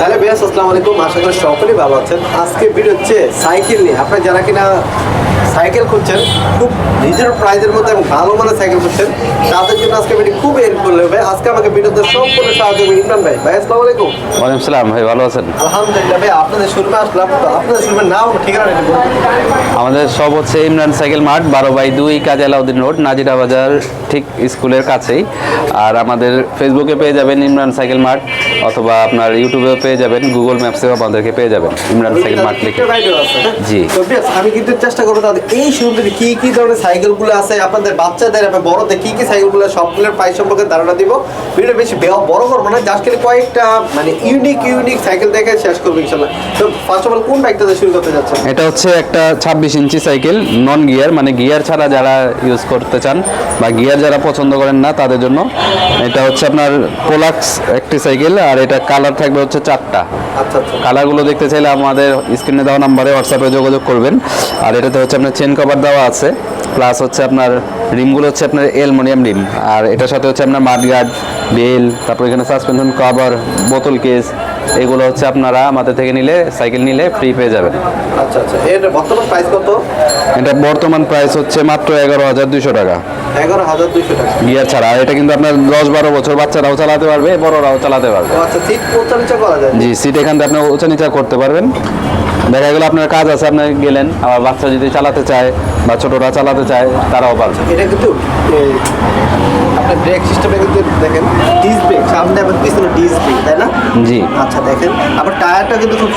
Hello বিয়াস আসসালামু আলাইকুম। আশা করি সকলেই ভালো আছেন। আজকে ভিডিও হচ্ছে সাইকেল নিয়ে, আপনারা যারা কিনা সাইকেল খুঁজছেন খুব নিজের প্রাইজের মধ্যে এবং ভালো মানের সাইকেল খুঁজছেন। তাদের জন্য আজকে ভিডিও খুব হেল্পফুল হবে। আজকে আমাকে ভিডিওতে সম্পূর্ণ সাহায্য করবে ইমরান ভাই ভাই আসসালামু আলাইকুম। ওয়ালাইকুম সালাম ভাই ভালো আছেন? আলহামদুলিল্লাহ ভাই আপনাদের শুরুতে আসলাম। তো আপনাদের শুরুতে নাম ঠিকানা আমাদের সব হচ্ছে ইমরান সাইকেল মার্ট বারো বাই দুই কাজী আলাউদ্দিন রোড নাজিরা বাজার ঠিক স্কুলের কাছেই। আর আমাদের ফেসবুকে পেয়ে যাবেন ইমরান সাইকেল মার্ট অথবা আপনার ইউটিউবেও পেয়ে যাবেন গুগল ম্যাপসেও আমাদেরকে পেয়ে যাবেন ইমরান সাইকেল মার্ট লিখে? জি। আমি কিন্তু চেষ্টা করব তাদের এই শুরুতে কি কি ধরনের সাইকেলগুলো আছে? আপনাদের বাচ্চাদের এবং বড়দের কি কি সাইকেলগুলো সবগুলোর প্রাইস সম্পর্কে ধারণা দিব। ভিডিও বেশি বড় করব না জাস্ট খালি কয়েকটা মানে ইউনিক ইউনিক সাইকেল দেখে শেষ করব ইনশাল্লাহ তো ফার্স্ট অফ অল কোন বাইকটা শুরু করতে যাচ্ছেন এটা হচ্ছে একটা ছাব্বিশ ইঞ্চি সাইকেল নন গিয়ার মানে গিয়ার ছাড়া যারা ইউজ করতে চান বা গিয়ার যারা পছন্দ করেন না তাদের জন্য এটা হচ্ছে আপনার পোলাক্স একটি সাইকেল আর এটা কালার থাকবে হচ্ছে চারটা। আচ্ছা আচ্ছা। কালারগুলো দেখতে চাইলে আমাদের স্ক্রিনে দেওয়া নাম্বারে হোয়াটসঅ্যাপে যোগাযোগ করবেন আর এটাতে হচ্ছে আপনার চেন কভার দেওয়া আছে প্লাস হচ্ছে আপনার রিমগুলো হচ্ছে আপনার অ্যালমোনিয়াম রিম আর এটার সাথে হচ্ছে আপনার মাডগার্ড বেল তারপর এখানে সাসপেনশন কভার বোতল কেস এগুলো হচ্ছে আপনারা আমাদের থেকে নিলে সাইকেল নিলে ফ্রি পেয়ে যাবেন। আচ্ছা আচ্ছা এর বর্তমান প্রাইস কত? এটা বর্তমান প্রাইস হচ্ছে মাত্র এগারো হাজার দুইশো টাকা। এগারো হাজার দুইশো টাকা। গিয়ার ছাড়া আর এটা কিন্তু আপনার দশ বারো বছর বাচ্চারাও চালাতে পারবে বড়রাও চালাতে পারবে। আচ্ছা সিট পৌঁছানিচা করা যায়? জি সিট এখান থেকে আপনি উঁচা নিচা করতে পারবেন। দেখা গেলো আপনার কাজ আছে আপনি গেলেন আবার বাচ্চা যদি চালাতে চায় বা ছোটরা চালাতে চায় তারাও পারবে এটা কিন্তু আপনার ব্রেক সিস্টেমে কিন্তু দেখেন ডিস ব্রেক সামনে এবং পিছনে ডিস ব্রেক তাই না? জি। আচ্ছা দেখেন আবার টায়ারটা কিন্তু খুব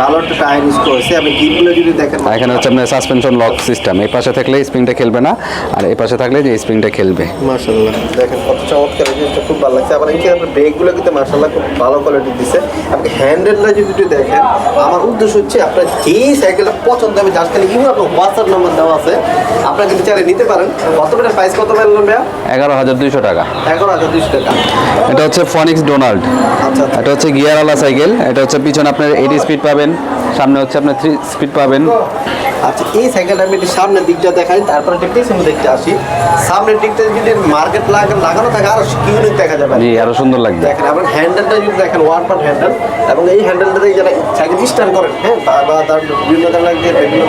ভালো একটা টায়ার ইউজ করেছে। আপনি যদি দেখেন এখানে হচ্ছে আপনার সাসপেনশন লক সিস্টেম এই পাশে থাকলে স্প্রিংটা খেলবে না আর এই পাশে থাকলে যে স্প্রিংটা খেলবে। মার্শাল্লাহ দেখেন কত চমৎকার জিনিসটা খুব ভালো লাগছে। আবার এখানে আপনার ব্রেকগুলো কিন্তু মার্শাল্লাহ খুব ভালো কোয়ালিটি দিছে। আপনি হ্যান্ডেলটা যদি একটু দেখেন আমার উদ্দেশ্য হচ্ছে আপনার যেই সাইকেলটা পছন্দ হবে যার খালি ইউ আপনার হোয়াটসঅ্যাপ নাম্বার দেওয়া আছে। আপনারা কিন্তু চাইলে নিতে পারেন। কত প্রাইস কত বললেন ভাইয়া? এগারো হাজার দুইশো টাকা। এগারো হাজার দুশো টাকা। এটা হচ্ছে ফনিক্স ডোনাল্ড আচ্ছা আচ্ছা। এটা হচ্ছে গিয়ারওয়ালা সাইকেল এটা হচ্ছে পিছনে আপনার এইটি স্পিড পাবেন সামনে হচ্ছে আপনার থ্রি স্পিড পাবেন। আচ্ছা এই সাইকেলটা আমি একটু সামনের দিকটা দেখাই তারপর একটা পিছনের দিকটা আসি। সামনের দিকটা যদি মার্কেট লাগানো থাকে আরও ইউনিক দেখা যাবে। জি আরও সুন্দর লাগবে। দেখেন আবার হ্যান্ডেলটা যদি দেখেন ওয়ান পার হ্যান্ডেল এবং এই হ্যান্ডেলটা দিয়ে যারা সাইকেল স্টার্ট করেন হ্যাঁ বা- তার বিভিন্ন ধরনের বিভিন্ন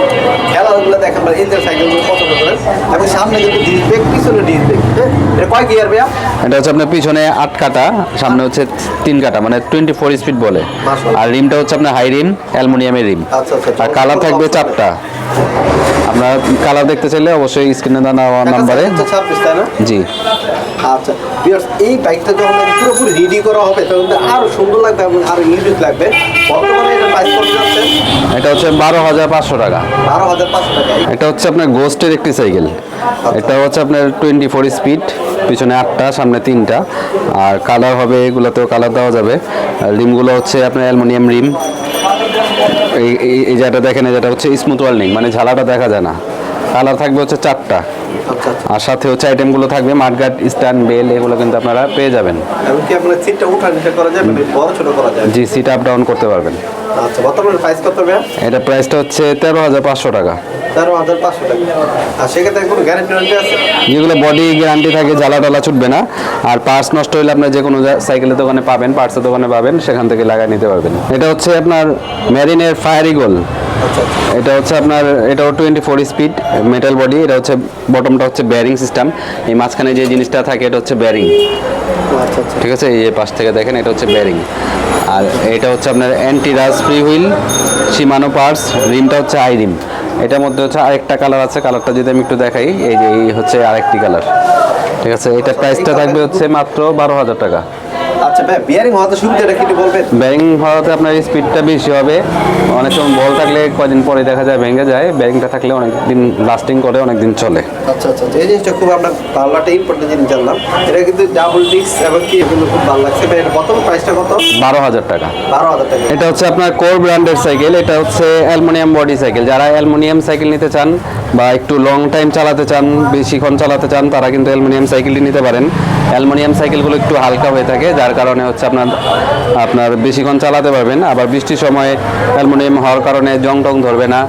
খেলাধুলো দেখেন বা এই সাইকেলগুলো পছন্দ করেন এবং সামনে কিন্তু ডিস ব্রেক পিছনে ডিস ব্রেক হ্যাঁ এটা কয় গিয়ার ভাইয়া? এটা হচ্ছে আপনার পিছনে আট কাটা সামনে হচ্ছে তিন কাটা মানে টোয়েন্টি ফোর স্পিড বলে আর রিমটা হচ্ছে আপনার হাই রিম অ্যালমোনিয়ামের রিম। আচ্ছা আচ্ছা আর কালার থাকবে চারটা। আপনারা কালার দেখতে চাইলে অবশ্যই স্ক্রিনে দেওয়া নাম্বারে জি। আচ্ছা বিয়ার্স এই বাইকটা যখন পুরোপুরি রেডি করা হবে তখন আরও সুন্দর লাগবে এবং আরও ইউনিক লাগবে। বর্তমানে এটা প্রাইস কত যাচ্ছে? এটা হচ্ছে বারো হাজার পাঁচশো টাকা। বারো হাজার পাঁচশো টাকা এটা হচ্ছে আপনার গোস্টের একটি সাইকেল এটা হচ্ছে আপনার টোয়েন্টি ফোর স্পিড পিছনে আটটা সামনে তিনটা। আর কালার হবে এগুলোতেও কালার দেওয়া যাবে। আর রিমগুলো হচ্ছে আপনার অ্যালমোনিয়াম রিম এই এই- যেটা দেখেন এই যেটা হচ্ছে স্মুথ ওয়েল্ডিং মানে ঝালাটা দেখা যায় না। কালার থাকবে হচ্ছে চারটা। আচ্ছা আচ্ছা। আর সাথে হচ্ছে আইটেমগুলো থাকবে মাঠগাট স্ট্যান্ড বেল এগুলো কিন্তু আপনারা পেয়ে যাবেন। জি সিট আপ ডাউন করতে পারবেন। আচ্ছা এটা প্রাইসটা হচ্ছে তেরো হাজার পাঁচশো টাকা। যেগুলো বডি গ্যারান্টি থাকে জ্বালা টালা ছুটবে না। আর পার্টস নষ্ট হলে আপনার যে কোনো সাইকেলের দোকানে পাবেন পার্টসের দোকানে পাবেন সেখান থেকে লাগাই নিতে পারবেন। এটা হচ্ছে আপনার মেরিনের ফায়ার ইগল এটা হচ্ছে আপনার এটাও twenty four speed metal body এটা হচ্ছে বটমটা হচ্ছে ব্যারিং সিস্টেম এই মাঝখানে যে জিনিসটা থাকে এটা হচ্ছে ব্যারিং আচ্ছা আচ্ছা। ঠিক আছে? এই পাশ থেকে দেখেন এটা হচ্ছে ব্যারিং আর এটা হচ্ছে আপনার অ্যান্টি রাজ ফ্রি হুইল সীমানো পার্স রিমটা হচ্ছে আই রিম এটার মধ্যে হচ্ছে আরেকটা কালার আছে কালারটা যদি আমি একটু দেখাই এই যে এই হচ্ছে আরেকটি কালার ঠিক আছে? এটা প্রাইসটা থাকবে হচ্ছে মাত্র বারো হাজার টাকা। আচ্ছা ভাই বিয়ারিং হওয়াতে সুবিধাটা কি বলবেন। ব্যারিং হওয়াতে আপনার স্পিডটা বেশি হবে। অনেক সময় বল থাকলে কয়দিন পরে দেখা যায় ভেঙে যায়। ব্যারিংটা থাকলে অনেক দিন লাস্টিং করে অনেক দিন চলে। আচ্ছা আচ্ছা আচ্ছা। এই জিনিসটা খুব আপনার ভালো একটা ইম্পর্টেন্ট জিনিস জানলাম। এটা কিন্তু ডাবল ডিস্ক এবং কি এগুলো খুব ভালো লাগছে। ভাই এটা বর্তমান প্রাইসটা কত? বারো হাজার টাকা। বারো হাজার টাকা। এটা হচ্ছে আপনার কোর ব্র্যান্ডের সাইকেল এটা হচ্ছে অ্যালুমিনিয়াম বডি সাইকেল যারা অ্যালুমিনিয়াম সাইকেল নিতে চান বা একটু লং টাইম চালাতে চান, বেশিক্ষণ চালাতে চান, তারা কিন্তু অ্যালুমিনিয়াম সাইকেলটি নিতে পারেন। অ্যালুমিনিয়াম সাইকেলগুলো একটু হালকা হয়ে থাকে, যার কারণে হচ্ছে আপনার আপনার বেশিক্ষণ চালাতে পারবেন। আবার বৃষ্টির সময় অ্যালুমিনিয়াম হওয়ার কারণে জং টং ধরবে না।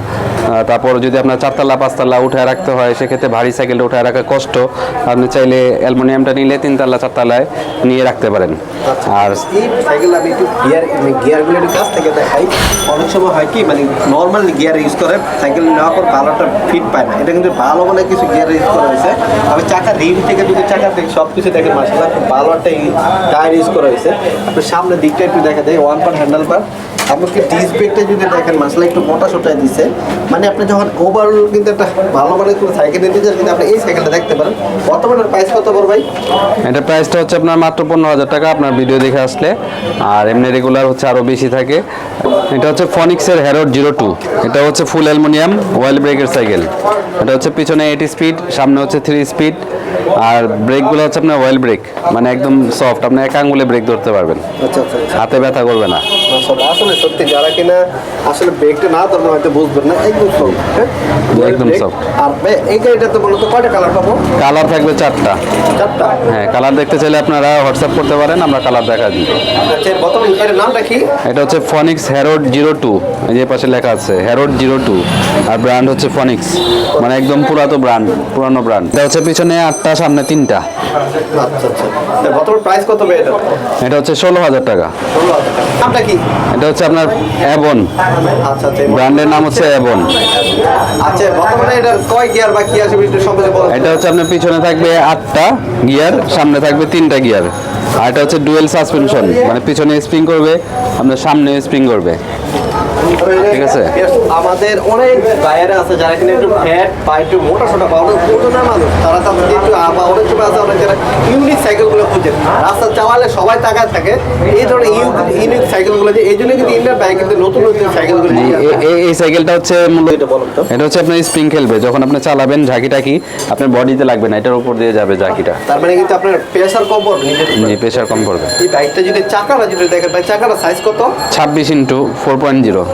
তারপর যদি আপনার চারতলা পাঁচতলা উঠায় রাখতে হয় সেক্ষেত্রে ভারী সাইকেলটা উঠায় রাখা কষ্ট। আপনি চাইলে অ্যালমোনিয়ামটা নিলে তিনতলা চারতলায় নিয়ে রাখতে পারেন। আর এই সাইকেল আমি একটু গিয়ার গিয়ারগুলো একটু কাছ থেকে দেখাই। অনেক সময় হয় কি মানে নর্মাল গিয়ার ইউজ করে সাইকেল নেওয়ার পর কালারটা ফিট পায় না। এটা কিন্তু ভালো কিছু গিয়ার ইউজ করা হয়েছে। চাকা রিম থেকে চাকা থেকে সব কিছু দেখেন মাসাল্লাহ খুব ভালো একটা টায়ার ইউজ করা হয়েছে। আপনি সামনের দিকটা একটু দেখা যায় ওয়ান পার হ্যান্ডেল পার আপনাকে ডিস ব্রেকটা যদি দেখেন, মাসলা একটু মোটা সোটায় দিছে। মানে আপনি যখন ওভারঅল কিন্তু একটা ভালো মানের কোনো সাইকেল নিতে চান, কিন্তু আপনি এই সাইকেলটা দেখতে পারেন। বর্তমানে প্রাইস কত বড় ভাই? এটা প্রাইসটা হচ্ছে আপনার মাত্র পনেরো হাজার টাকা, আপনার ভিডিও দেখে আসলে। আর এমনি রেগুলার হচ্ছে আরও বেশি থাকে। এটা হচ্ছে ফনিক্সের হ্যারোড জিরো টু এটা হচ্ছে ফুল অ্যালমোনিয়াম ওয়েল ব্রেকের সাইকেল এটা হচ্ছে পিছনে এইট স্পিড সামনে হচ্ছে থ্রি স্পিড আর ব্রেকগুলো হচ্ছে আপনার ওয়েল ব্রেক মানে একদম সফট আপনি এক আঙ্গুলে ব্রেক ধরতে পারবেন। আচ্ছা আচ্ছা আচ্ছা। হাতে ব্যথা করবে না। আসলে সত্যি যারা কিনা আসলে ব্রেকটা না ধরলে হয়তো বুঝবেন না। একদম সফট হ্যাঁ? একদম soft। আর এই গাড়িটাতে বলতো কয়টা কালার পাবো? কালার থাকবে চারটা। চারটা? হ্যাঁ কালার দেখতে চাইলে আপনারা হোয়াটসঅ্যাপ করতে পারেন আমরা কালার দেখা দিই। বর্তমান নামটা কি? এটা হচ্ছে ফনিক্স হ্যারোড জিরো টু এই যে পাশে লেখা আছে হ্যারোড জিরো টু আর ব্র্যান্ড হচ্ছে ফনিক্স মানে একদম পুরাতো ব্র্যান্ড পুরানো ব্র্যান্ড এটা হচ্ছে পিছনে আটটা সামনে তিনটা। আচ্ছা আচ্ছা। প্রাইস কত এটা? হচ্ছে ষোলো হাজার টাকা। এটা হচ্ছে আপনার অ্যাবন আচ্ছা ব্র্যান্ডের নাম হচ্ছে অ্যাবন এটা হচ্ছে আপনার পিছনে থাকবে আটটা গিয়ার সামনে থাকবে তিনটা গিয়ার আর এটা হচ্ছে ডুয়েল সাসপেনশন মানে পিছনে স্প্রিং করবে আপনার সামনে স্প্রিং করবে। ঠিক আছে। আমাদের অনেক বাইরে আছে যারা কিনা একটু ফ্যাট বা একটু মোটা সোটা অনেক ওজনের মানুষ। তারা তাদের একটু আবার অনেক সময় আছে অনেক যারা ইউনিক সাইকেলগুলো খুঁজে। রাস্তা চালালে সবাই টাকা থাকে। এই ধরনের ইউনিক সাইকেলগুলো যে এই জন্য কিন্তু ইন্ডিয়ান বাইক কিন্তু নতুন নতুন সাইকেলগুলো এই সাইকেলটা হচ্ছে মূলত এটা হচ্ছে আপনার স্প্রিং খেলবে। যখন আপনি চালাবেন ঝাঁকি টাকি আপনার বডিতে লাগবে না। এটার উপর দিয়ে যাবে ঝাঁকিটা। তার মানে কিন্তু আপনার প্রেশার কম পড়বে জি প্রেশার কম করবে এই বাইকটা যদি চাকাটা যদি দেখেন ভাই চাকাটা সাইজ কত? ছাব্বিশ ইন্টু ফোর পয়েন্ট জিরো